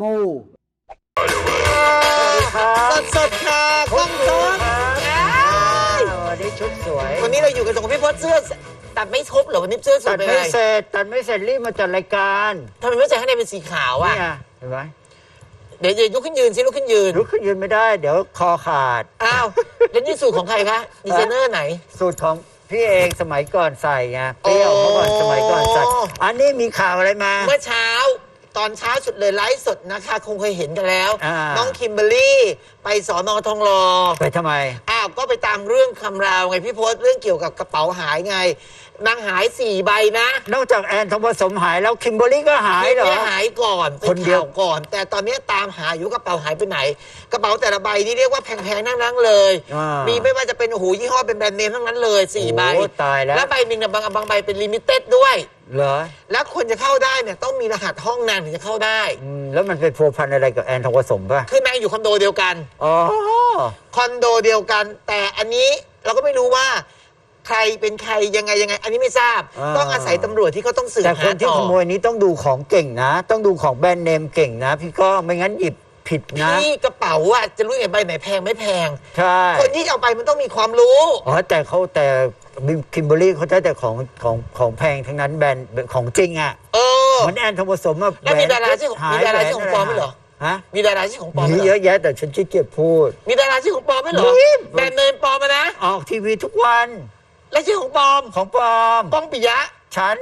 บูสดสดๆค่ะกล้องสดวันนี้ชุดสวย วันนี้เราอยู่กันสองคนพี่พศเสื้อตัดไม่ครบเหรอวันนี้เสื้อสตัวยดไปไม่ไงเสร็จตัดไม่เสร็จรีบมาจัดรายการทำไมไม่ใส่ข้างในเป็นสีขาวอะ เนี่ยเห็นไหมเดี๋ยวเดี๋ยวลุกขึ้นยืนสิลุกขึ้นยืนลุกขึ้นยืนไม่ได้ เดี๋ยวคอขาด อ้าวแล้วนี่สูตรของใครคะดีไซเนอร์ไหน สูตรของพี่เองสมัยก่อนใส่ไงเปรี้ยวโอ้เมื่อก่อนสมัยก่อนใส่ อันนี้มีข่าวอะไรมา เมื่อเช้า ตอนเช้าสุดเลยไลฟ์สดนะคะ คงเคยเห็นกันแล้ว อ่า น้องคิมเบอรรี่ ไปสอนอทองหล่อไปทำไมอ้าวก็ไปตามเรื่องคำราวไงพี่โพสต์เรื่องเกี่ยวกับกระเป๋าหายไง นางหายสี่ใบนะนอกจากแอนทองผสมหายแล้วคิมเบอรรี่ก็หายเหรอ ไม่หายก่อนเป็นคนเดียว ข่าก่อน แต่ตอนนี้ตามหาอยู่กระเป๋าหายไปไหน กระเป๋าแต่ละใบนี่เรียกว่าแพงๆทั้งนั้นเลย อ่ามีไม่ว่าจะเป็นโอ้โหยี่ห้อเป็นแบรนด์เนมทั้งนั้นเลยสี่ใบโอ้ตายแล้ว แล้วใบหนึ่งเนี่ยบางบางใบเป็นลิมิเต็ดด้วย เหรอแล้วคนจะเข้าได้เนี่ยต้องมีรหัสห้องนางถึงจะเข้าได้ อืมแล้วมันเป็นพัวพันอะไรกับแอนทองผสมป่ะ คือนาง อยู่คอนโดเดียวกันอ๋อคอนโดเดียวกัน แต่อันนี้เราก็ไม่รู้ว่า ใครเป็นใครยังไงยังไง อันนี้ไม่ทราบต้องอาศัยตำรวจที่เขาต้องสืบแต่คหานที่ต่อขโมยนี้ต้องดูของเก่งนะ ต้องดูของแบรนด์เนมเก่งนะ พี่ก้องไม่งั้นหยิบผิดนะพี่กระเป๋าอะจะรู้ไงใบไหนแพงไม่แพง ใช่คนที่จะเอาไปมันต้องมีความรู้ อ๋อแต่เขาแต่คิมเบอรี่เขาใช้แต่ของของของแพงทั้งนั้นแบรนด์ของจริงอะเออ เหมือนแอนทองผสมอะแล้วมีหนดาราชื่อของหยมีดาราชื่อของปลอมไหมเหรอ ฮะมีดาราชื่อของปลอมไหมีมเหรเยออะแยะแต่ฉันขี้เกียจพูด มีดาราชื่อของปลอมไหมเหรอมี แบรนด์เนมปลอมมานะออกทีวีทุกวันและชื่อของปลอมของปลอมป้องปิยะ ฉัน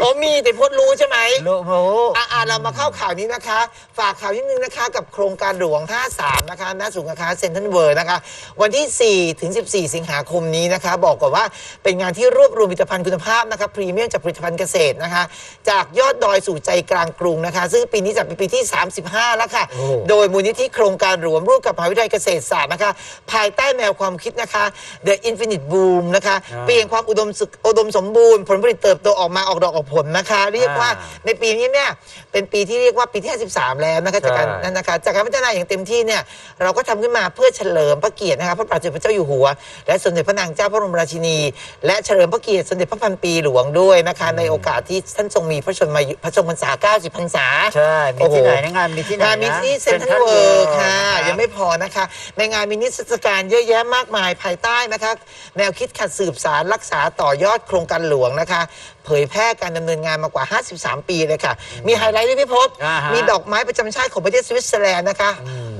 โอ้มีแต่พจน์รู้ใช่ไหมโลโมอ่าเรามาเข้าข่าวนี้นะคะ ฝากข่าวนิดนึงนะคะ กับโครงการหลวง 53 นะคะณศูนย์การค้าเซ็นทรัลเวิร์นะคะ วันที่ 4 ถึง 14 สิงหาคมนี้นะคะ บอกก่อนว่าเป็นงานที่รวบรวมผลิตภัณฑ์คุณภาพนะคะพรีเมียมจากผลิตภัณฑ์เกษตรนะคะ จากยอดดอยสู่ใจกลางกรุงนะคะ ซึ่งปีนี้จัดเป็นปีที่ 35 แล้วค่ะ โดยมูลนิธิโครงการหลวงร่วมกับมหาวิทยาลัยเกษตรศาสตร์นะคะ ภายใต้แนวความคิดนะคะ The Infinite Boom นะคะอ่าเปลี่ยนความอุดมสุขอุดมสมบูรณ์ผลผลิตเติบโตออกมาออกดอกออกผลนะคะ เรียกว่าอ่าในปีนี้เนี่ยเป็นปีที่เรียกว่าปีที่53แล้วนะคะจากการใช่ นั่นนะคะจากการพัฒนาอย่างเต็มที่เนี่ยเราก็ทำขึ้นมาเพื่อเฉลิมพระเกียรตินะคะพระบาทสมเด็จพระเจ้าอยู่หัว และสมเด็จพระนางเจ้าพระบรมราชินี และเฉลิมพระเกียรติสมเด็จพระพันปีหลวงด้วยนะคะ ในโอกาสที่ท่านทรงมีพระชนมายุพระชนมพรรษา 90 พรรษา ใช่ มีที่ไหนนะงานมีที่ไหนงานมีนะที่เซ็นทรัล Central เวิร์ World ค่ะนะครับ ยังไม่พอนะคะ ในงานมีนิทรรศการเยอะแยะมากมายภายใต้นะคะ แนวคิดขัดสืบสารรักษาต่อยอดโครงการหลวงนะคะ เผยแพร่การดำเนินงานมากว่า 53 ปีเลยค่ะ มีไฮไลท์ด้วยพี่พศอ่าฮะ มีดอกไม้ประจำชาติของประเทศสวิตเซอร์แลนด์นะคะ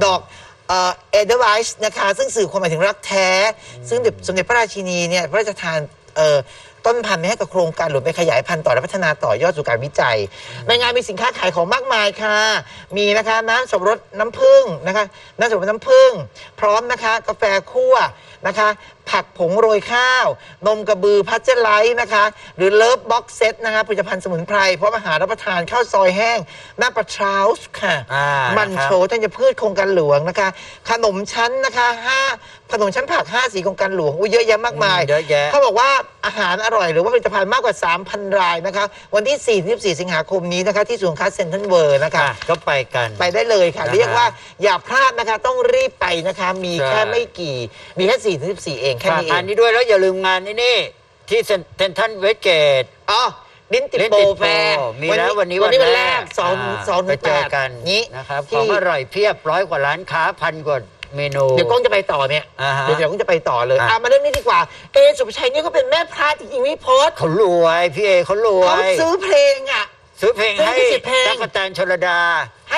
ดอกเอ่อเดอร์ไวส์นะคะ ซึ่งสื่อความหมายถึงรักแท้ ซึ่งสมเด็จพระราชินีเนี่ยพระราชทานเอ่อต้นพันธุ์ให้กับโครงการหลวงไปขยายพันธุ์ต่อและพัฒนาต่อยอดสู่การวิจัย ในงานมีสินค้าขายของมากมายค่ะ มีนะคะน้ำสับปะรดน้ำผึ้งนะคะน้ำสับปะรดน้ำผึ้งพร้อมนะคะกาแฟคั่วนะคะ ผักผงโรยข้าว นมกระบือพัชเจอร์ไลท์นะคะ หรือเลิฟบ็อกเซตนะคะผลิตภัณฑ์สมุนไพรพร้อมอาหารรับประทานข้าวซอยแห้งหน้าปลาทราวส์ค่ะ อ่ามันนะครับ โชว์ธัญพืชโครงการหลวงนะคะ ขนมชั้นนะคะห้าขนมชั้นผักห้าสีโครงการหลวงอุ้ยเยอะแยะมากมายอืมเยอะแยะ เขาบอกว่าอาหารอร่อยหรือว่าผลิตภัณฑ์มากกว่า 3,000 รายนะคะ วันที่4 14สิงหาคมนี้นะคะ ที่ศูนย์ค้าเซ็นทรัลเวิร์นะคะ อะก็ไปกัน ไปได้เลยค่ะ นะฮะเรียกว่าอย่าพลาดนะคะ ต้องรีบไปนะคะ มีใช่แค่ไม่กี่ มีแค่4ถึง14เองแค่ฝากนี้เองงานนี้ด้วยแล้วอย่าลืมงานนี้นี่ที่เซ็นทรัลเวสเกตอ๋อลิ้นติดเล่นโปรติดแฟร์โปรมีแล้ววันนี้วันนี้วันแรกสองาสองไปถึงเจแปอดกันนี้นะครับขที่องอร่อยเพียบร้อยกว่าร้านค้าพันกว่าเมนูเดี๋ยวกล้องจะไปต่อเนี่ยอ่าฮะเดี๋ยวเดี๋ยวกล้องจะไปต่อเลยอะอะมาเรื่องนี้ดีกว่าเอสุภาชัยเนี่ยก็เป็นแม่พระจริงๆพี่พศเขารวยพี่เอเขารวเขายซื้อเพลงอะซื้อเพลงซื้อให้ลิขสิทธิ์เพลงตั๊กแตนชลดา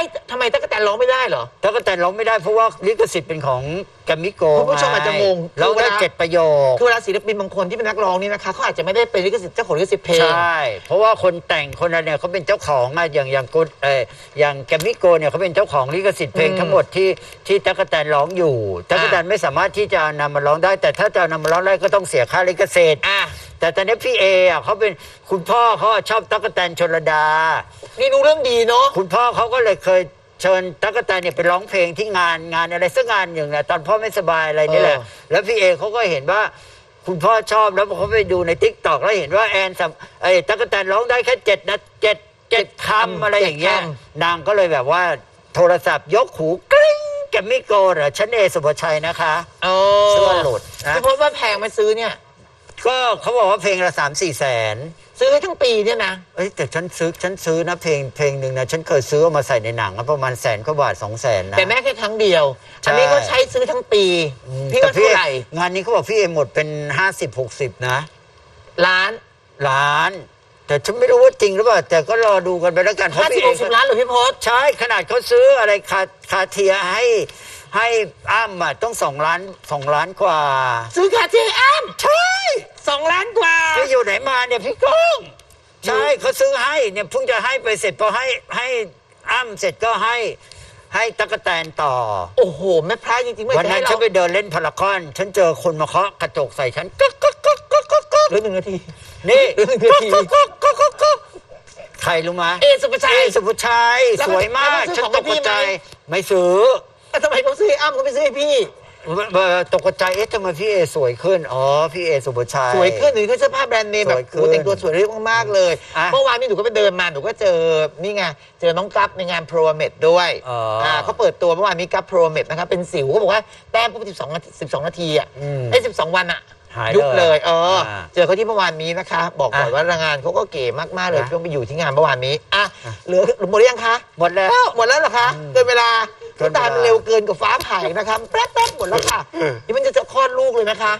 ให้ทำไมตั๊กแตนร้องไม่ได้เหรอตั๊กแตนร้องไม่ได้เพราะว่าลิขสิทธิ์เป็นของแกรมมิโกคุณผู้ชมอาจจะงงร้องคือเวได้ลาเจ็ดประโยค คือเวลาศิลปินบางคนที่เป็นนักร้องนี่นะคะเขาอาจจะไม่ได้เป็นลิขสิทธิ์เจ้าของลิขสิทธิ์เพลง ใช่ เพราะว่าคนแต่งคนนั้นเนี่ยเขาเป็นเจ้าของอะอย่างอย่างกุเอออย่างแกรมมิโกเนี่ยเขาเป็นเจ้าของลิขสิทธิ์เพลงอืมทั้งหมดที่ที่ตั๊กแตนร้องอยู่ตั๊กแตนไม่สามารถที่จะนำมาร้องได้ แต่ถ้าจะนำมาร้องได้ก็ต้องเสียค่าลิขสิทธิ์ อะ แต่ตอนนี้พี่เออะเขาเป็นคุณพ่อเขาอะชอบตั๊กแตนชลดา นี่รู้เรื่องดีเนาะ คุณพ่อเขาก็เลยเคยเชิญตั๊กแตนเนี่ยไปร้องเพลงที่งานงานอะไรสักงานหนึ่งนะตอนพ่อไม่สบายอะไรนี่แหละ เออ แล้วพี่เอเขาก็เห็นว่า คุณพ่อชอบแล้วเขาไปดูในทิกตอกแล้วเห็นว่าแอนสัมไอ้ตั๊กแตนร้องได้แค่เจ็ดนะเจ็ดเจ็ดคำอะไรอย่างเงี้ย นางก็เลยแบบว่าโทรศัพท์ยกหูกริ๊งแกมมี่โกเหรอฉันเอสุภาชัยนะคะโอ้เสื้อหลุดนะ พี่พศว่าแพงไหมาซื้อเนี่ย ก็เขาบอกว่าเพลงละสามสี่แสนซื้อให้ทั้งปีเนี่ยนะเอ้ยแต่ฉันซื้อฉันซื้อนะเพลงเพลงหนึ่งนะฉันเคยซื้อเอามาใส่ในหนังอะประมาณแสนกว่าบาทสองแสนนะ แต่แม่แค่ครั้งเดียวใช่ อันนี้ก็ใช้ซื้อทั้งปีอืมพี่ก็แต่เท่าไหร่งานนี้เขาบอกพี่เอหมดเป็นห้าสิบหกสิบนะ ล้านล้าน แต่ฉันไม่รู้ว่าจริงหรือเปล่าแต่ก็รอดูกันไปแล้วกันเพราะห้าสิบพี่เอหกสิบล้านเหรือพี่พศ ใช่ขนาดเขาซื้ออะไรคาคาเทียให้ ให้อ้ำอะต้องสองล้านสองล้านกว่า ซื้อคาเทียอ้ำใช่สองล้านกว่า จะอยู่ไหนมาเนี่ยพี่ก้อง ใช่เขาซื้อให้เนี่ยเพิ่งจะให้ไปเสร็จพอให้ให้อ้ำเสร็จก็ให้ให้ตะกแตนต่อ โอ้โห แม่พระจริงๆไม่วันได้นั้นให้ฉัเรานไปเดินเล่นพารากอน ฉันเจอคนมาเคาะกระจกใส่ฉันก๊กก๊กก๊กก๊กก๊กก๊กเหลือหนึ่งนาที นี่เรื่องเดียวที ก๊กก๊กก๊กก๊กก๊กใครรู้ไหมเอสุภาชัย เอสุภาชัย แล้วสวยมาก แล้วฉันเขาซื้อของให้พี่ตกใจไหมไม่ซื้อ แต่ทำไมเขาซื้อให้อ้ำเขาไม่ซื้อให้พี่ เอ่อตกใจเอ๊ะทำไมพี่เอสวยขึ้น อ๋อ พี่เอสุภาชัย สวยขึ้นหรือเขาเสื้อผ้าแบรนด์เนมแบบสวยขึ้นโอ้แต่งตัวสวยเรียบมากๆเลย อะเมื่อวานนี้หนูก็ไปเดินมาหนูก็เจอนี่ไงเจอน้องกัฟในงานโปรเมดด้วยอ๋ออ่าเขาเปิดตัวเมื่อวานนี้กัฟโปรเมดนะครับเป็นสิวเขาบอกว่าแต้มปุ๊บ12นาที12 นาทีอะอืมไอ้12 วันอะหายเลยยุบเลยเอออา เจอเขาที่เมื่อวานนี้นะคะ บอกก่อนอะว่างานเขาก็เก๋มากๆเลยนะช่วงไปอยู่ที่งานเมื่อวานนี้อะเหลือหมดหรือยังคะ หมดแล้ว หมดแล้วเหรอคะเกินเวลา เกินเวลาตายมันเร็วเกินกว่าฟ้าผ่าอีกนะครับแป๊บแป๊บๆหมดแล้วค่ะนี่มันจะจะคลอดลูกเลยนะคะ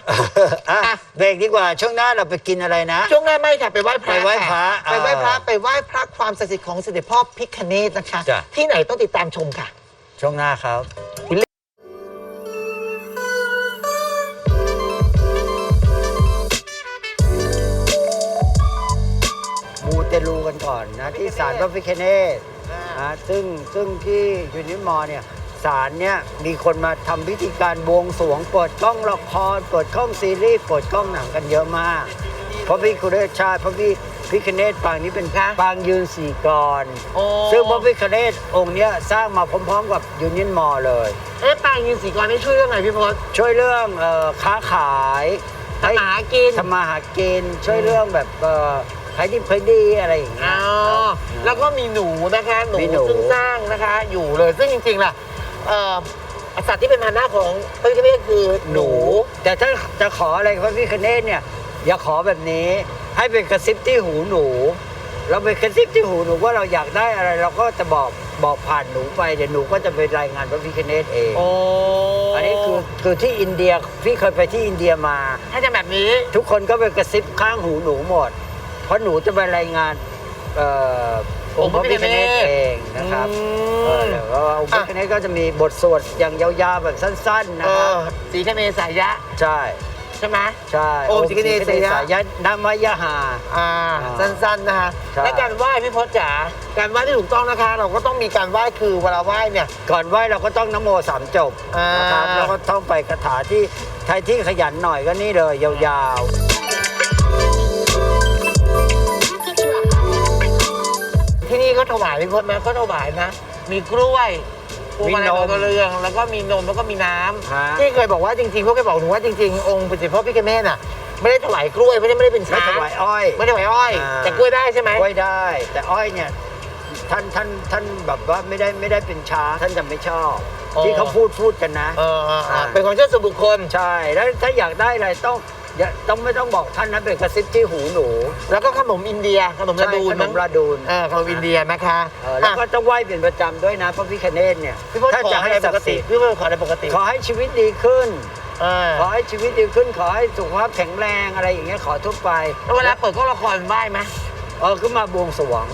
อะอะ เบรกดีกว่าช่วงหน้าเราไปกินอะไรนะ ช่วงหน้าไม่ค่ะไปไหว้พระไปไหว้พระค่ไปไหว้พระอ่าไปไหว้พระความศักดิ์สิทธิ์ของเสด็จพ่อพิคเนตนะคะ จ้ะ ที่ไหนต้องติดตามชมค่ะ ช่วงหน้าครับ มูเตลูกันก่อนนะ ที่ศาลพระพิคเนต อ่านะซึ่งซึ่งที่ยูนิมอเนี่ยศาลเนี่ยมีคนมาทำพิธีการบวงสรวงเปิดกล้องละครเปิดกล้องซีรีส์เปิดกล้องหนังกันเยอะมากเพราะพี่คุเรศชาติเพราะพี่พิคเนตปางนี้เป็นคะปางยืนสี่กรโอ้ ซึ่งพระพิคเนตองค์เนี้ยสร้างมาพร้อมๆกับยูนิมอเลย เอ๊ะปางยืนสีกรนี่ช่วยเรื่องไหนพี่พศ ช่วยเรื่องเอ่อค้าขายทำมาหากินทำมาหากินช่วยเรื่องแบบเอ่อ ขายดีขายดีอะไรอย่างเงี้อ๋ยอแล้วก็มีหนูนะคะหนูมีหนู ซึ่งสร้างนะคะ อยู่เลยซึ่งจริงๆล่ะเอ่อสัตว์ที่เป็นพาหนะของพระพิคเนตคือหนู แต่ถ้าจะขออะไรกับพระพิคเนตเนี่ย อย่าขอแบบนี้ ให้เป็นกระซิบที่หูหนู เราไปกระซิบที่หูหนูว่าเราอยากได้อะไร เราก็จะบอกบอกผ่านหนูไปเดี๋ยวหนูก็จะไปรายงานพระพิคเนตเองโอ้อันนี้คือคือที่อินเดียพี่เคยไปที่อินเดียมา ถ้าจะแบบนี้ ทุกคนก็ไปกระซิบข้างหูหนูหมดเพ ราะหนูจะไปรายงานเอ่อองค์พระพิคเนตเองนะครับอืเออมแล้วก็องค์พระพิคเนตก็จะมีบทสวดอย่างยาวๆแบบสั้นๆนะเอครับอสีคเนสายะใช่ใช่ไหม ใช่โอ้ศรีคเนศศรีสายะนามยหา อ่าอ่าสั้นๆนะคะใช่ และการไหว้พี่พศจ๋าการไหว้ที่ถูกต้องนะคะ เราก็ต้องมีการไหว้คือเวลาไหว้เนี่ย ก่อนไหว้เราก็ต้องนโมสามจบอ่านนะครับแล้วก็ต้องไปคาถาที่ใครที่ขยันหน่อยก็นี่เลยยาวๆ ที่นี่ก็ถวายพี่พศนะก็ถวายนะ มีกล้วยพวงมาลัยมีนมดอกกระเรืองแล้วก็มีนมแล้วก็มีน้ฮะำที่เคยบอกว่าจริงๆพวกเคยบอกหนูว่าจริงๆองค์พระเจ้าพ่อพิฆเนศน่ะ ไม่ได้ถวายกล้วยไม่ได้ไม่ได้เป็นไม่ช้างถวายอ้อย ไม่ได้ถวายอ้อย อ่า แต่กล้วยได้ใช่ไหม กล้วยได้ แต่อ้อยเนี่ยท่านท่านท่านแบบว่าไม่ได้ไม่ได้เป็นช้างท่านจะไม่ชอบที่เขาพูดพูดกันนะ เออเออเอออ่าเป็นความเชื่อส่วนบุคคล ใช่แล้วถ้าอยากได้อะไรต้อง อย่าต้องไม่ต้องบอกท่านนะเป็นกระซิบที่หูหนู แล้วก็ขนมอินเดียขนมระดูนใช่ขนมั้งมระดูน เออขนมอินเดียนะคะเออแล้วก็อะต้องไหว้เป็นประจำด้วยนะพระพิคเนตเนี่ยพี่พศถ้าขอจะอะไรให้ปศักกดิ์ติสิทธิ์พี่พศขออะไรปกติขอให้ชีวิตดีขึ้น เออขอให้ชีวิตดีขึ้น ขอให้สุขภาพแข็งแรงอะไรอย่างเงี้ยขอทุกไปแล้วเวลาเปิดก็ละครไหว้ไหมเออขึ้นมาบวงสรวง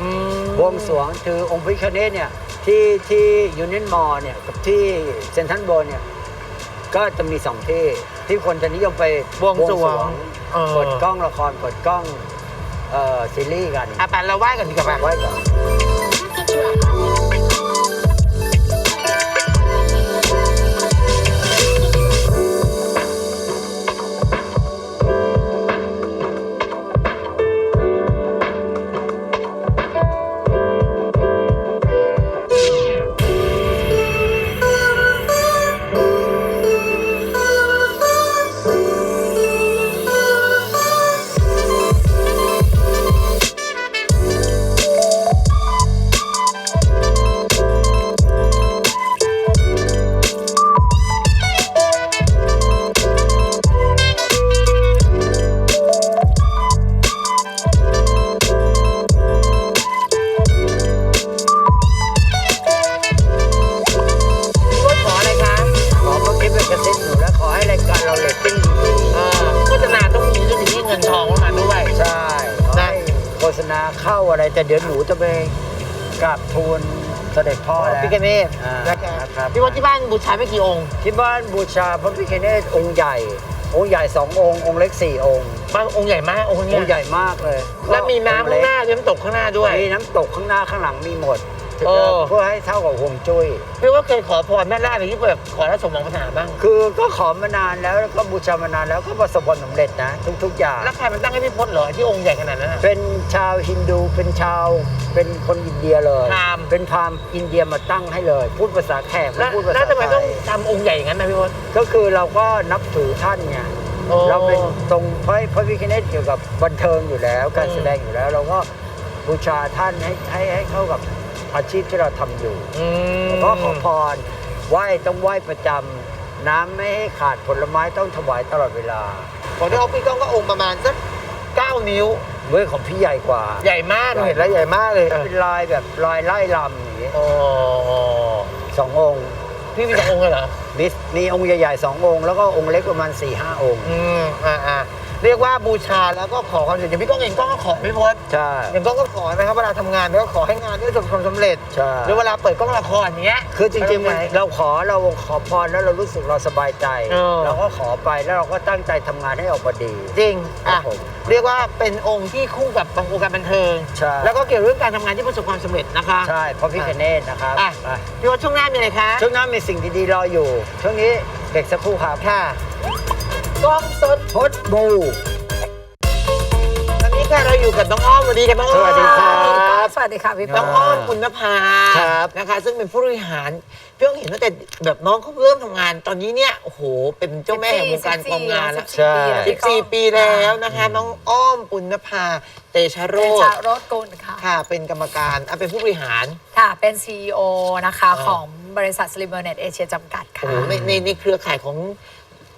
อืมบวงสรวงคือองค์พระพิคเนตเนี่ยที่ที่ยูเนียนมอลเนี่ยกับที่เซนทรัลโบเนี่ยก็จะมีสองที่ ที่คนจะนิยมไปบวงสรวงเออเปิดกล้องละครเปิดกล้องเอ่อซีรีส์กันอะไปเราไหว้กันดีกว่าไว้ก่อนพ พ่อแล้วพิกเนตอ่านะคะนะครับ พี่ว่าที่บ้านบูชาไม่กี่องค์ที่บ้านบูชาพระพิฆเนศองค์ใหญ่ องค์ใหญ่สององค์ องค์เล็กสี่องค์บางองค์ใหญ่มากองค์อเนี้งค์ใหญ่มากเลยแล้วมีน้ำองค์ข้างเล็กหน้าด้วยน้ำตกข้างหน้าด้วย มีน้ำตกข้างหน้าข้างหลังมีหมด โอ้เพื่อให้เท่ากับฮวงจุ้ยพี่ว่าเคยขอพรแม่ล่าอะไรที่แบบขอแล้วสมหวังปัญหาบ้าง คือก็ขอมานานแล้วแล้วก็บูชามานานแล้วก็ประสบความสำเร็จนะ ทุกๆอย่าง แล้วใครมันตั้งให้พี่พจน์เหรอที่องค์ใหญ่ขนาดนั้นอะ เป็นชาวฮินดูเป็นชาวเป็นคนอินเดียเลยพราหมณ์ เป็นพราหมณ์อินเดียมาตั้งให้เลย พูดภาษาแขกแล้วพูดภาแล้วษาทำไมไทต้องยทำองค์ใหญ่อย่างนั้นนะพี่พจน์ ก็คือเราก็นับถือท่านไงโอ้เราเป็นตรงพระพระวิคเนตเกี่ยวกับบันเทิงอยู่แล้ว การอืม แสดงอยู่แล้ว เราก็บูชาท่านให้ให้ให้เข้ากับ อาชีพที่เราทำอยู่อืมแล้วก็ขอพรไหว้ต้องไหว้ประจำน้ำไม่ให้ขาดผลไม้ต้องถวายตลอดเวลาของที่ออฟฟี่ก้องก็องค์ประมาณสักเก้านิ้วเว้ยของพี่ใหญ่กว่า ใหญ่มากเห็นแล้วใหญ่มากเลยเป็นลายแบบลายไล่ลำอย่างนี้โอ้สององค์พี่มีสององค์เลยเหรอมีมีองค์ใหญ่ๆสององค์แล้วก็องค์เล็กประมาณ4ี่ห้าองค์ อืมอ่าอ่า เรียกว่าบูชาแล้วก็ขอความสำเร็จอย่างพี่ก้องเองก้องก็ขอพี่พจน์ใช่ อย่างก้องก็ขอนะครับเวลาทำงานแล้วก็ขอให้งานได้ประสบความสำเร็จใช่ หรือเวลาเปิดกล้องละครอย่างเงี้ยคือจริงๆไม่มันต้องไปเราขอเราขอพรแล้วเรารู้สึกเราสบายใจ เออ เราก็ขอไปแล้วเราก็ตั้งใจทำงานให้ออกมาดี จริงอะครับผมเรียกว่าเป็นองค์ที่คู่กับบางวงการบันเทิง ใช่ แล้วก็เกี่ยวเรื่องการทำงานที่ประสบความสำเร็จนะคะ ใช่เพราะพี่คเนตนะครับอะ ไปพี่ว่าช่วงหน้ามีอะไรคะช่วงหน้ามีสิ่งดีๆรออยู่ ช่วงนี้เด็กสักครู่ครับ ค่ะ กล้องสดพดบูตอนนี้ค่ะเราอยู่กับน้องอ้อมสวัสดีค่ะน้องอ้อมสวัสดีครับ สวัสดีค่ะพี่น้ป้อองงอ้อมคุณนภาครับนะคะ ซึ่งเป็นผู้บริหารพี่ต้องเห็นตั้งแต่แบบน้องเขาเริ่มทำงาน ตอนนี้เนี่ยโอ้โหเป็นเจ้าแม่แห่งวงการความงานแล้ว ใช่14 ปีแล้วนะคะ น้องอ้อมปุณนภาเตชะโรโรจจน์รถกุลค่ะ ค่ะ เป็นกรรมการอะเป็นผู้บริหาร ค่ะ เป็น CEO นะคะ อ่า ของบริษัทสลิมเบอร์เน็ตเอเชียจำกัดโอ้ค่ะ โหในในในเครือข่ายของ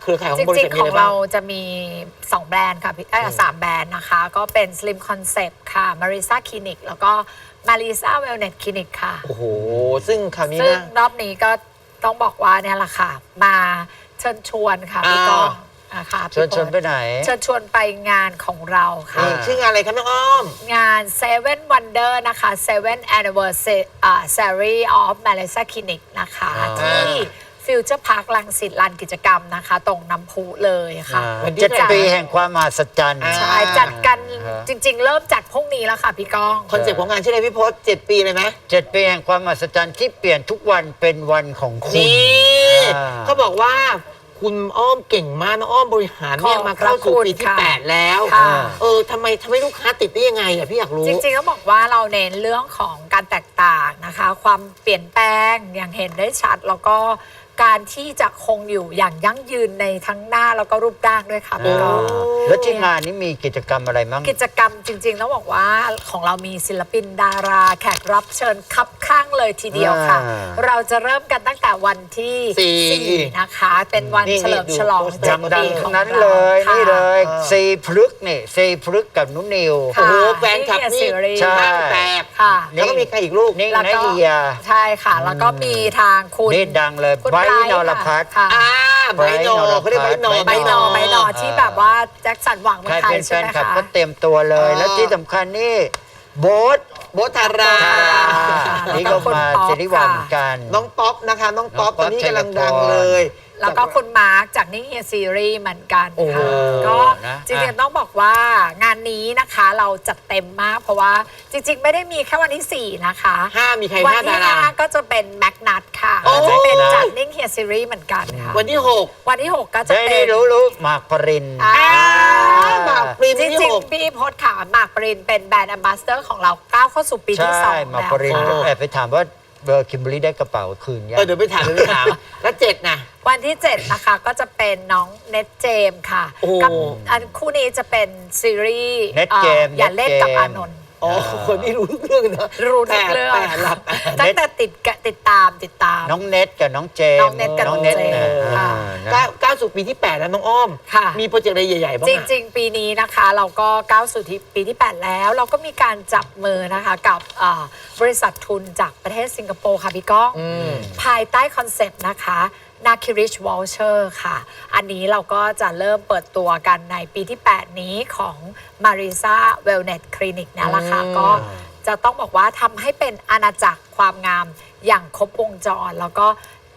เครือข่ายขอจงบริริษังทๆ มีขอะองไรบ้าเราง จะมี 2 แบรนด์ค่ะพี่เอ้ยสามแบรนด์นะคะ ก็เป็น Slim Concept ค่ะ Marisa Clinic แล้วก็ Marisa Wellness Clinic ค่ะ โอ้โห ซึ่งคราวนี้ซึ่งนะ รอบนี้ก็ต้องบอกว่าเนี่ยแหละค่ะ มาเชิญชวนค่ะพี่อ่าก้องนะคะเชิญชวนไปไหนเชิญชวนไปงานของเราค่ะ นี่ชื่องานอะไรครับน้องอ้อม งาน Seven Wonder นะคะ Seven Anniversary อ่า Series of Malaysia Clinic นะคะ อ่า ที่ ฟิวเจอร์พาร์คลังสิตลานกิจกรรมนะคะ ตรงน้ำพุเลยค่ะวันที่เจ็ดเท่าไหร่ปีแห่งความมหัศจรรย์อ่าใช่จัดกันฮะจริง ๆ เริ่มจัดพรุ่งนี้แล้วค่ะพี่ก้อง คอนเซ็ปต์ของงานชื่ออะไรพี่พศเจ็ดปีเลยไหมเจ็ดปีแห่งความมหัศจรรย์ที่เปลี่ยนทุกวันเป็นวันของคุณนี่อ่าเขาบอกว่าคุณอ้อมเก่งมากน้องอ้อมบริหารเนี่ยขอบมาเข้าสู่พระคุณปีที่ค่ะ8แล้วค่ะเออทำไมทำให้ลูกค้าติดได้ยังไงอะพี่อยากรู้ จริงๆต้องบอกว่าเราเน้นเรื่องของการแตกต่างนะคะ ความเปลี่ยนแปลงอย่างเห็นได้ชัดแล้วก็ การที่จะคงอยู่อย่างยั่งยืนในทั้งหน้าแล้วก็รูปร่างด้วยค่ะพี่ก้อง แล้วที่งานนี้มีกิจกรรมอะไรมั่งกิจกรรมจริงๆต้องบอกว่าของเรามีศิลปินดารา แขกรับเชิญคับข้างเลยทีเดียวค่ะ อ่าเราจะเริ่มกันตั้งแต่วันที่สี่สี่นะคะ เป็นวันนี่เฉลิมนี่ดูฉลองโปสเตอร์เจ็ดดัปีงๆขทั้องงนั้นเราเลยค่ะ นี่เลยอ่า ซีพลึกนี่ซีพลึกกับนุนิวโอ้ค่ะโหแฟนคลับนี่ซีรีส์ใช่ ข้างแตกค่ะ แล้วก็มีใครอีกลูกนิ่งแล้วนะก็เฮีย ใช่ค่ะ แล้วก็มีทางคุณ นี่ดังเลยคุณไบรท์ท์นรพัฒน์ค่ะอ่าไบรท์โนเขาเรียกไบรท์โนไบใบรท์หนอใบหนออ่าที่แบบว่าแจ็คสันหวังเมืใครองไทยเป็นแฟใช่นไหมคลับคะ ก็เต็มตัวเลยอ่าแล้วที่สำคัญนี่โบ๊ทโบทธารา ธารานี่ก็มาเจริวันเหมือนกัน น้องป๊อปนะคะ น้องป๊อปน้องป๊ตออปนนี้กำลังชัยพรดังเลย แล้วก็คุณมาร์คจากนิ่งเฮียซีรีส์เหมือนกันโอ้โหค่ะก็นะจริงๆต้องบอกว่างานนี้นะคะเราจัดเต็มมาก เพราะว่าจริงๆ ไม่ได้มีแค่วันที่ 4 นะคะ ห้ามีใครวันห้าที่ดารา5ก็จะเป็นแม็กนัทค่ะโอ้ก็จะเป็นจากนิ่งเฮียซีรีส์เหมือนกันค่ะ วันที่หกวันที่ 6 ก็จะได้เป็ได้น รู้รู้หมากปริน อ่าหมากปรินจวันที่ริงหก ๆ พี่พศขาหมากปรินเป็นแบรนด์แอมบาสเตอร์ของเราก้าวเข้าสู่ปีที่ใช่สองหมากแล้วปรินค่ะแอบไปถามว่า เบอร์คิมเบอรี่ได้กระเป๋าคืนยัง เออเดี๋ยวไปถามเดี๋ยวไปถาม แล้วเจ็ดนะ วันที่ 7 นะคะก็จะเป็นน้องเน็ตเจมส์ค่ะ โอ้กัอันคู่นี้จะเป็นซีรีส์เน็ตเจมส์อ่ออย่าเล่นกับเน็ตเจมส์ อานนท์ อ๋อคนนี้รู้ทุกเรื่องนะรู้ทุกเรื่องแปดแปดหลับแปดตั้งแต่ติดกะติดตามติดตาม น้องเน็ตกับน้องเจมน้องเน็ตกับน้องเจมส์นะค่ะ อ่าก้านะวก้าวสู่ปีที่8แล้วน้องอ้อม ค่ะ มีโปรเจกต์อะไรใหญ่ๆบ้างจอะ ริง ๆ ปีนี้นะคะเราก็ก้าวสู่ที่ปีที่ 8 แล้ว เราก็มีการจับมือนะคะกับอ่าบริษัททุนจากประเทศสิงคโปร์ค่ะพี่ก้องอืมภายใต้คอนเซปต์นะคะ นาคิริชวอลเชอร์ค่ะ อันนี้เราก็จะเริ่มเปิดตัวกันในปีที่ 8 นี้ของ Marisa Wellness Clinic นะละค่ะอืมก็จะต้องบอกว่าทำให้เป็นอาณาจักรความงามอย่างครบวงจร แล้วก็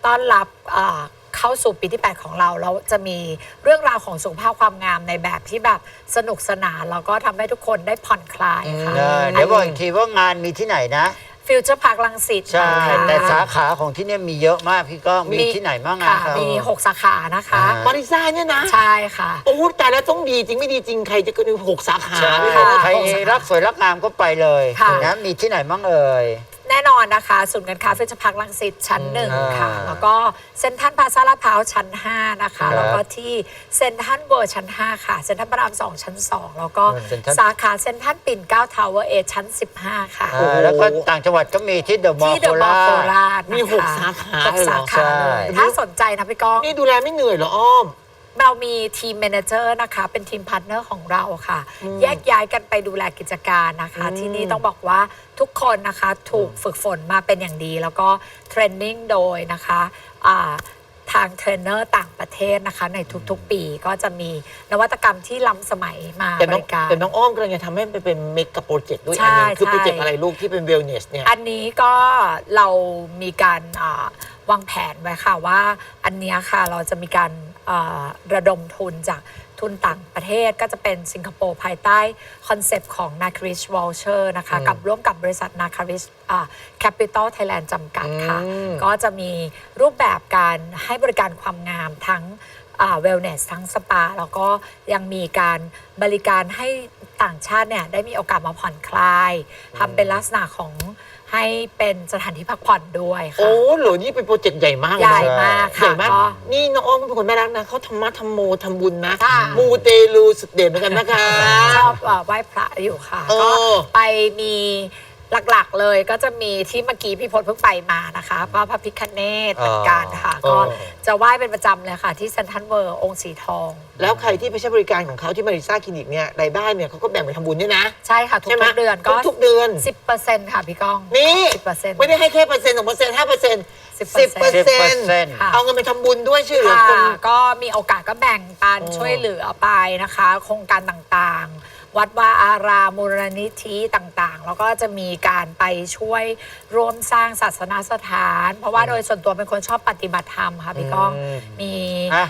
ต้อนรับเอ่อเข้าสู่ปีที่ 8 ของเรา แล้วจะมีเรื่องราวของสุขภาพความงามในแบบที่แบบสนุกสนาน แล้วก็ทำให้ทุกคนได้ผ่อนคลายค่ะเออเดี๋ยวบอกอีกทีว่างานมีที่ไหนนะ ฟิวเจอร์พาร์คลังสิตใช่ค่ะแต่สาขาของที่เนี่ยมีเยอะมากพี่ก้องมีที่ไหนบ้างค่ะอะมี 6 สาขานะคะ อ่ามาริซ่าเนี่ยนะ ใช่ค่ะ โอ้แต่แล้วต้องดีจริงไม่ดีจริงใครจะเกินหกสาขาใช่ค่ะใครรักสวยรักงามก็ไปเลยค่ะ นะมีที่ไหนบ้างเอ่ย แน่นอนนะคะศูนย์การค้าฟิวเจอร์พาร์คลังสิตชั้นหนึ่งอ่าค่ะแล้วก็เซ็นทรัลพลาซาลาดพร้าวชั้น 5 นะคะครับแล้วก็ที่เซ็นทรัลเวิร์ชั้น 5 ค่ะเซ็นทรัลพระราม2 ชั้น 2 แล้วก็เซ็นทรัล สาขาเซ็นทรัลปิ่นเกล้าทาวเวอร์เอชั้น 15 ค่ะ อ่าแล้วก็ต่างจังหวัดก็มีที่เดอะมอลที่ล์เดโคอะมอลราล์โคช ราชมีนะคะหกสาขาหกสาขาใช่ เลยถ้าสนใจนะพี่ก้อง นี่ดูแลไม่เหนื่อยเหรออ้อม เรามีทีม m ม n เจอร์นะคะ เป็นทีมพาร์ทเนอร์ของเราค่ะ แยกย้ายกันไปดูแลกิจการนะคะ ที่นี่ต้องบอกว่าทุกคนนะคะถูกฝึกฝนมาเป็นอย่างดี แล้วก็เทรนนิ่งโดยนะคะอ่าทางเทรนเนอร์ต่างประเทศนะคะ ในทุกๆ ปีก็จะมีนวัตกรรมที่ล้ำสมัยมาแต่บน้องริการ แต่น้องอ้อมกำลังจะทำให้มันเป็นเมกะโปรเจกต์ด้วยใช่อันนึงคือใช่โปรเจกต์อะไรลูกที่เป็นเวลเนสเนี่ย อันนี้ก็เรามีการอ่าวางแผนไว้ค่ะว่าอันเนี้ยค่ะเราจะมีการอ่า ระดมทุนจากทุนต่างประเทศก็จะเป็นสิงคโปร์ภายใต้คอนเซปต์ของ n a c r i s v o u c h e r นะคะกับร่วมกับบริษัท n a c r i s Capital Thailand จำกัดค่ะอืมก็จะมีรูปแบบการให้บริการความงามทั้งเวลเนสทั้งสปา แล้วก็ยังมีการบริการให้ต่างชาติเนี่ยได้มีโอกาสมาผ่อนคลายทำเป็นลักษณะของ ให้เป็นสถานที่พักผ่อนด้วยโอ้ค่ะ เหรอนี่เป็นโปรเจกต์ใหญ่มากใหญ่เลยนะมากใหญ่ค่ะมาก ก็ นี่น้องอ้อมเป็นคนน่ารักนะเขาธรรมะธรรมโมทำบุญนะค่ะ มูเตลูสุดเด่นเหมือนกันนะคะ ชอบเอ่อไหว้พระอยู่ค่ะ เออก็ไปมี หลักๆเลยก็จะมีที่เมื่อกี้พี่พลเพิ่งไปมานะคะพระพระพิคเนตเหมือนกันค่ะก็จะไหว้เป็นประจำเลยค่ะ ที่เซนทรัลเวิร์องค์สีทอง แล้วใครที่ไปใช้บริการของเขาที่มาริซ่าคลินิกเนี่ยรายได้เนี่ยเขาก็แบ่งไปทำบุญด้วยนะใช่ค่ะ ทุใช่ไหมกๆเดือนก็ทุกๆเดือน10%ค่ะพี่ก้องนี่10%ไม่ได้ให้แค่เปอร์เซ็นต์สองเปอร์เซ็นต์ห้าเปอร์เซ็นต์10%สิบเปอร์เซ็นต์10%ค่ะเอาเงินไปทำบุญด้วยช่วยเหลือค่ะคน ก็มีโอกาสก็แบ่งปันอ๋อช่วยเหลือไปนะคะ โครงการต่างๆ วัดวาอารามมูลนิธิต่างๆ แล้วก็จะมีการไปช่วยร่วมสร้างศาสนาสถาน เพราะว่าโดยส่วนตัวเป็นคนชอบปฏิบัติธรรมค่ะพี่ก้องอืม มี อะ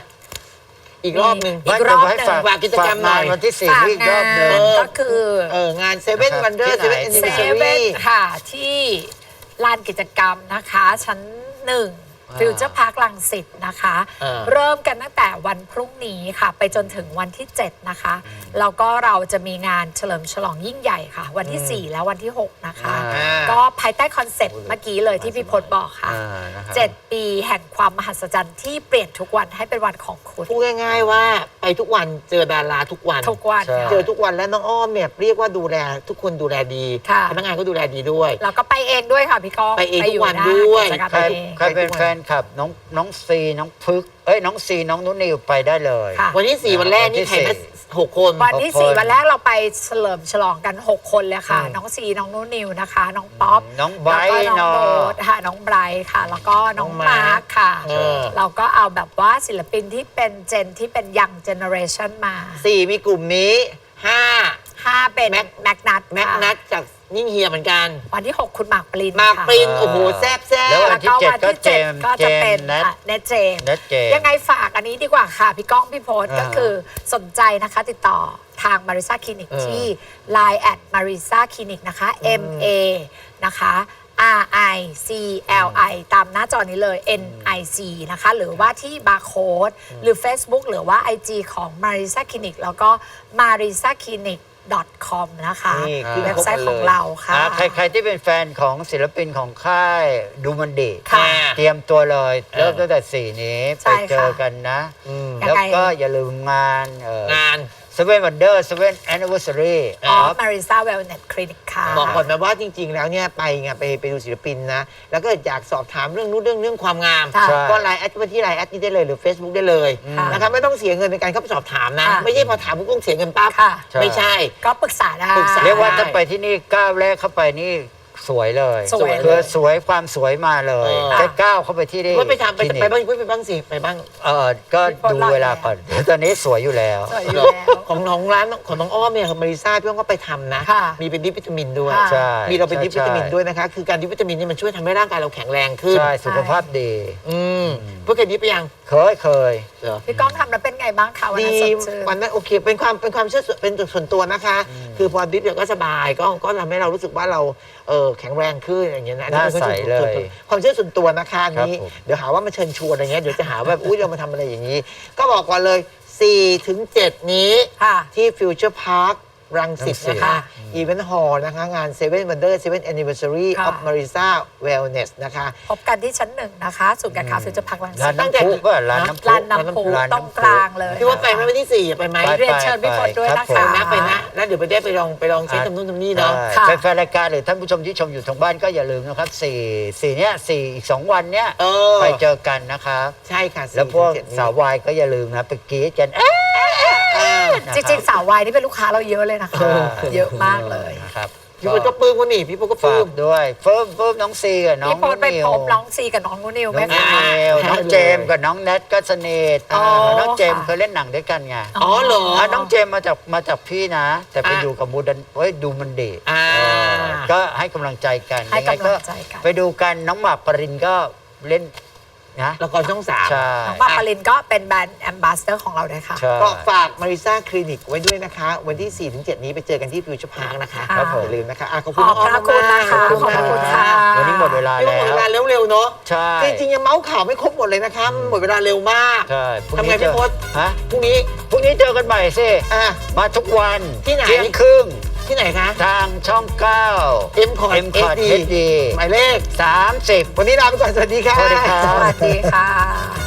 อีกรอบหนึ่งอีกรอบหนึ่ง ฝากฝากกิจกรรมหน่อย ฝางานวันที่สี่ฝากอีกรอบหงานึ่นงก็คือ เอองานเซเว่นนะครับวันเดอร์ที่เซไหน เว่นแอนนิเซเวอร์ซาเว่นรีค่ะ ที่ลานกิจกรรมนะคะ ชั้นหนึ่งอ่า ฟิวเจอร์พาร์คลังสิตนะคะ อ่า เริ่มกันตั้งแต่วันพรุ่งนี้ค่ะ ไปจนถึงวันที่ 7 นะคะ แล้วก็เราจะมีงานเฉลิมฉลองยิ่งใหญ่ค่ะ วันที่ 4 และวันที่ 6 นะคะ อ่า ก็ภายใต้คอนเซ็ปต์เมื่อกี้เลยที่พี่พจน์บอกค่ะ อ่านะครับ 7 ปีแห่งความมหัศจรรย์ที่เปลี่ยนทุกวันให้เป็นวันของคุณ พูดง่าย ๆ ว่าไปทุกวันเจอดาราทุกวัน ทุกวันใช่ ค่ะ เจอทุกวันแล้วน้องอ้อมเนี่ยเรียกว่าดูแลทุกคนดูแลดีค่ะ พนักงานก็ดูแลดีด้วย แล้วก็ไปเองด้วยค่ะพี่ก้องไปเองทุกวันหาด้วยกิจกรรมใครเอง ใครเป็นแฟนคลับน้องน้องซีน้องพึก เอ้ยน้องซีน้องนุนิวไปได้เลยค่ะ วันที่สี่วันแรกนี่วันที่ใครนะสี่หกคน วันที่หกคน4วันแรกเราไปเฉลิมฉลองกัน 6 คนเลยค่ะ อืมน้องซีน้องนุ่นนิวนะคะ น้องป๊อปน้องไบรแล้วท์ก็น้องเนาะโบ๊ทค่ะน้องไบรท์ค่ะ แล้วก็น้องน้องมาร์มาคร์คค่ะ เออ เราก็เอาแบบว่าศิลปินที่เป็นเจนที่เป็นยังเจเนอเรชันมา สี่มีกลุ่มนี้ห้า 5เป็นแม็ก แม็กนัทแม็กนัทจากนิ่งเฮียเหมือนกัน วันที่ 6 คุณหมากปรินมากค่ะปริน โอ้โห แซบแซแล้ว บ วันที่เจ็ดก็เจมส์ก็จะเป็นเจมส์นัทเนทเจมส์นัทเจมส์ยังไงฝากอันนี้ดีกว่าค่ะ พี่ก้องพี่โพสอ่าก็คือสนใจนะคะติดต่อทาง Marisa Clinic เออที่ Line at Marisa Clinic นะคะ M A นะคะ R I C L I ตามหน้าจอนี้เลย N I C นะคะ หรือว่าที่บาร์โค้ดหรือ Facebook หรือว่า IG ของ Marisa Clinic แล้วก็ Marisa Clinic com นะคะ นี่ขึ้นเว็บไซต์ครบเลยของเราค่ะ อ่าใครใครที่เป็นแฟนของศิลปินของค่ายดูมันดีค่ะ เตรียมตัวเลยเออเริ่มตั้งแต่สี่นี้ ใช่ไปเจอค่ะกันนะ อืม ยังแล้วไง ก็อย่าลืมงานเอ่องาน เซเว่นวันเดอร์เซเว่นแอนนิเวอร์ซารีอ๋อ Marisa Wellness Clinic ค่ะ บอกก่อนนะว่าจริง ๆ แล้วเนี่ยไปไงไปไปดูศิลปินนะ แล้วก็อยากสอบถามเรื่องนู้นเรื่องเรื่องความงาม ค่ะก็ไลน์แอดไปที่ไลน์แอดนี้ได้เลยหรือ Facebook ได้เลยค่ะนะครับไม่ต้องเสียเงินในการเข้าไปสอบถามนะ ค่ะไม่ใช่พอถามปุ๊บต้องเสียเงินปั๊บค่ะ ไม่ใช่ ก็ปรึกษาได้ ปรึกษ เรียกว่าถ้าไปที่นี่ก้าวแรกเข้าไปนี่ สวยเลยสวยเลย คือสวยความสวยมาเลยเออแค่ก้าวเข้าไปที่นี่ว่าไปทำไปคลินิกไปบ้างไปบ้างสิไปบ้างเออก็ดูเวลาก่อนตอนนี้สวยอยู่แล้ว สวยอยู่แล้ว ของน้องร้านของน้องอ้อมเนี่ยของมาริซ่าพี่อ้อมก็ไปทำนะ ค่ะมีเป็นดิปวิตามินด้วย ค่ะ ใช่มีเราเป็นดิปวิตามินใช่ด้วยนะคะ คือการดิปวิตามินเนี่ยมันช่วยทำให้ร่างกายเราแข็งแรงขึ้นใช่สุขภาพดี อืมเพื่อเคยดิปไปยังเคยเคย เหรอ พี่ก้องทำแล้วเป็นไงบ้างคะวันดีนั้นสดชื่น วันนั้นโอเคเป็นความเป็นความเชื่อส่วนเป็นส่วนตัวนะคะ คือพอดิฟเนี่ยก็สบายก็ก็ทำให้เรารู้สึกว่าเราเออแข็งแรงขึ้นอย่างเงี้ยนะหน้าใสเลยความเชื่อส่วนตัวนะคะอันนี้ ครับผม เดี๋ยวหาว่ามาเชิญชวนอะไรเงี้ยเดี๋ยวจะหาว่าแบบอุ้ยเรามาทำอะไรอย่างนี้ ก็บอกก่อนเลย4ถึง7นี้ ค่ะ ที่ฟิวเจอร์พาร์ค รังสิตรังสิตนะคะอีเวนต์ฮอลล์นะคะงาน Seven Wonder Seven Anniversary ค่ะ of Marisa Wellness นะคะ พบกันที่ชั้นหนึ่งนะคะศูนย์การค้าฟิวเจอร์พาร์คลังร้าสินตตั้งแต่น้ำพุก็ร้านน้ำพุร้านน้ำพุร้านตรงน้ำพุกลางเลยพี่ว่าไปไหมวันที่สี่ไปไหมไป เรียนเชิญพี่พลด้วยนะครัคะบผมนะไปนะแล้วเดี๋ยวไปได้ไปลองไปลองใช้ทำนู่นทำนี่เนาะค่ะใช่แฟนๆรายการหรือท่านผู้ชมที่ชมอยู่ทางบ้านก็อย่าลืมนะครับสี่สี่เนี้ยสี่อีกสองวันเนี้ยเออ ไปเจอกันนะครับ ใช่ค่ะ4แล้วพวกถึง7นี้สาววายก็อย่าลืมนะไปกรีดกันเอ๊ะเออ จริงๆสาววายนี่เป็นลูกค้าเราเยอะเลยนะคะเยอะมากเลย นะครับพี่พลก็ปลื้มคนนี่พี่พลก็ปฝาลื้กมด้วยเฟิร์มเฟิร์มน้องซีกับน้องพี่พลไปนิวพบน้องซีกับน้องนูนิวไหมน้องคะ นิวน้องเจมส์กับน้องแนทก็สนิทอ๋อน้องเจมส์ค่ะเคยเล่นหนังด้วยกันไงอ๋อเหรอ อะน้องเจมส์มาจากมาจากพี่นะ แต่ไปอะ อยู่กับบูดันเฮ้ยดูมันดีอ่าเออก็ให้กำลังใจกันให้ยังไงกำลังใจกันไปดูกันน้องหมากปรินก็เล่น นะละครช่องสามใช่น้องปาปาลินก็เป็นแบรนด์แอมบาสเดอร์ของเราด้วยค่ะ ใช่ ก็ฝากมาริซ่าคลินิกไว้ด้วยนะคะ วันที่ 4-7 นี้ไปเจอกันที่ฟิวเจอร์พาร์คนะคะครับผม อย่าลืมนะคะอะขอบขคุณน้ออบงอ้อมพระคุณมากนะคะๆขอบคุณค่ะ วันนี้หมดเวลาพี่ว่าหมดเวลาแล้วเร็วๆเนาะใช่ จริงๆยังเมาส์ข่าวไม่ครบหมดเลยนะคะหมดเวลาเร็วมากใช่พรุ่ทำไงนี้พี่เจอพศฮะพรุ่งนี้ พรุ่งนี้เจอกันใหม่สิ อะ มาทุกวันที่ไหน เที่ยงครึ่ง ที่ไหนคะ ทางช่อง9 M Cot M Cot HD HD หมายเลข 30 วันนี้ลาไปก่อน สวัสดีค่ะ สวัสดีครับสวัสดีค่ะ